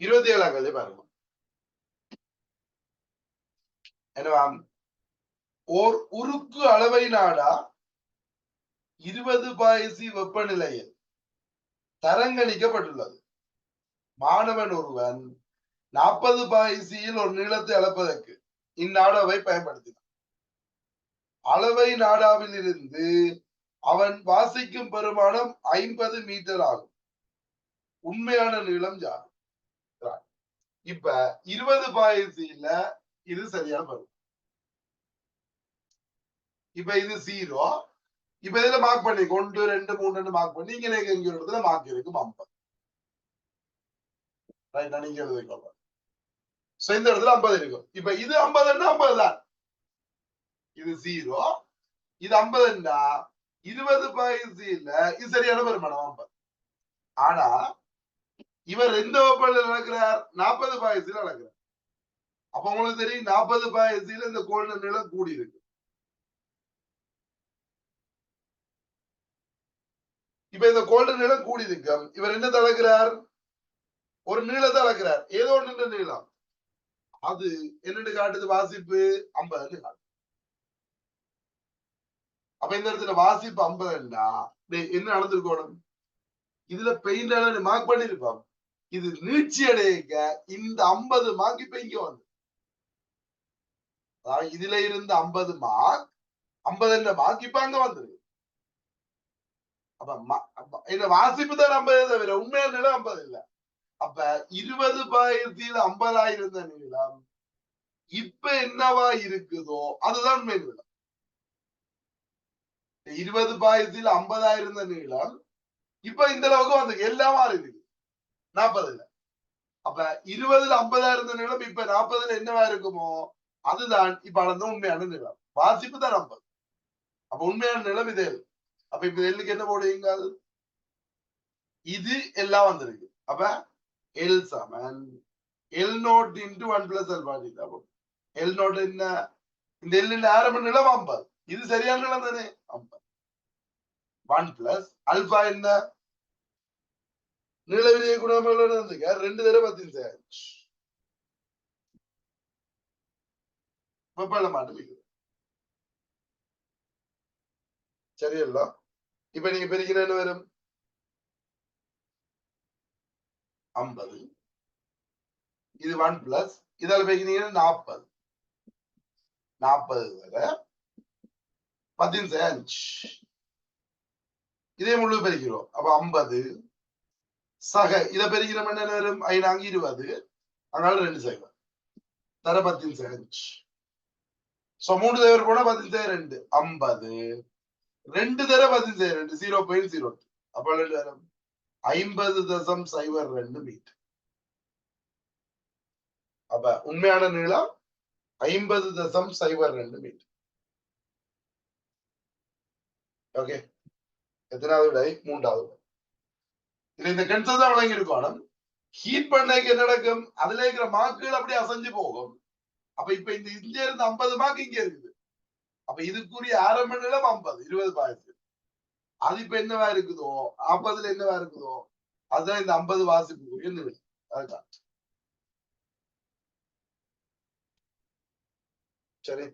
இருபத்தி ஏழாம் கேள்வி பாருங்க. என்னவா? ஓர் உருக்கு அளவை நாடா இருபது பாயசி வெப்பநிலையில் தரங்கணிக்கப்பட்டுள்ளது. மாணவன் ஒருவன் நாற்பது பாயசியில் ஒரு நீளத்தை அளப்பதற்கு இந்நாடாவை பயன்படுத்தினான். அளவை நாடாவில் இருந்து அவன் வாசிக்கும் பெருமானம் ஐம்பது மீட்டர் ஆகும். உண்மையான நீளம் யார்? இப்ப இருபது பாயசியில இது சரியான வரும். இப்ப இது ஜீரோ இப்ப இதுல மார்க் பண்ணி ஒன்று ரெண்டு மூணு மார்க் பண்ணி இங்க நீங்க இங்க ஒரு இடத்துல மார்க் இருக்கும் ஐம்பது. ரைட் நீங்க எழுதிக்கோங்க. சோ இந்த இடத்துல ஐம்பது இருக்கும் இப்ப இது ஐம்பதுன்னா ஐம்பது தான். இது ஜீரோ இது ஐம்பதுன்னா இருபது பாயசியில இது சரியான பெருமானம் ஐம்பது. ஆனா இவர் எந்த வகுப்பில் நடக்கிறார்? நாற்பது பாயசியில் நடக்கிறார். அப்ப உங்களுக்கு தெரியும் நாற்பது பாயசியில இந்த கோல்டன் நிலம் கூடி இருக்கு. இப்ப இந்த கோல்டன் நிலம் கூடி இருக்கும் இவர் என்ன தளக்கிறார் ஒரு நீளத்தை அளக்கிறார். ஏதோ ஒன்று நீளம். அது என்னென்னு காட்டுது? வாசிப்பு ஐம்பதுன்னு காட்டுது. அப்ப இந்த இடத்துல வாசிப்பு ஐம்பதுன்னா டேய், என்ன நடந்திருக்கணும் இதுல பெயிண்ட் மார்க் பண்ணிருப்பான். இது நீட்சி அடையக்க இந்த ஐம்பது மார்க் இப்ப இங்க வந்து. இதுல இருந்து ஐம்பது மார்க் ஐம்பது என்ற மார்க் இப்ப அங்க வந்துருக்கு அப்ப என்ன இந்த வாசிப்பு தான் ஐம்பது தவிர உண்மையான நிலம் ஐம்பது இல்ல. அப்ப இருபது பாயிரத்தில ஐம்பதாயிரம் இருந்த நீளம் இப்ப என்னவா இருக்குதோ அதுதான் உண்மை நிலம். இருபது பாயிரத்தில ஐம்பதாயிரம் இருந்த நீளம் இப்ப இந்த அளவுக்கு வந்து எல்லாம் மாறுது நாற்பதுல அப்ப இருபதுல ஐம்பதா இருந்த நிலம் இப்ப நாற்பதுல என்னவா இருக்குமோ அதுதான் இப்ப அளந்த உண்மையான நிலம். வாசிப்பு தான் ஐம்பது. அப்ப உண்மையான நிலம் இது அப்ப இப்ப எல்லுக்கு என்ன போடுவீங்க இது எல்லாம் வந்திருக்கு. அப்ப எல் சமன். L nought into one plus L பாதி எல் நோட் என்ன? இந்த எல்லின் ஆரம்ப நிலம் ஐம்பது. இது சரியான நிலம் தானே? ஐம்பது. ஒன் பிளஸ் அல்பா என்ன? நீளவிரிய குணாமல் இருந்துங்க ரெண்டு தடவை பத்து வெப்பல மாட்டு சரியல்ல. இப்ப நீங்க பெருக்கிற என்ன வரும்? ஐம்பது. இது ஒன் பிளஸ் இதால பெருக்கினீங்கன்னா நாற்பது நாற்பது வரை பத்தின் அஞ்சு. இதே முழு பெருக்கிறோம். அப்ப ஐம்பது. சக இத பெருகிற என்ன வரும்? ஐநாங்க இருபது. அதனால ரெண்டு சைவம். தர பத்தின் சகஞ்சு சோ மூணு தேவர் போனா பத்தின் ரெண்டு. ஐம்பது. ரெண்டு தர பத்தின் ரெண்டு. ஜீரோ பாயிண்ட் ஜீரோ அப்ப ரெண்டு தரம் ஐம்பது தசம் சைவர் ரெண்டு மீட்டர் அப்ப உண்மையான நீளம் ஐம்பது தசம் சைவர் ரெண்டு மீட்டர் ஓகே எத்தனாவது விடை? மூன்றாவது விடை. இந்த கன்செப்ட் தான் விளங்கியிருக்கணும் ஹீட் பண்ணைக்கு என்ன நடக்கும்? அதுல இருக்கிற மார்க்குகள் அப்படியே அசைஞ்சு போகும். அப்ப இப்ப இந்த இங்க இருந்து ஐம்பது மார்க் இங்க இருக்குது. அப்ப இதுக்குரிய அரை மணி நேரம் ஐம்பது இருபது பாயிரத்து அது இப்ப என்னவா இருக்குதோ? ஐம்பதுல என்னவா இருக்குதோ? அதுதான் இந்த ஐம்பது வாசிப்புக்குரிய நிலை. அதுதான். சரி.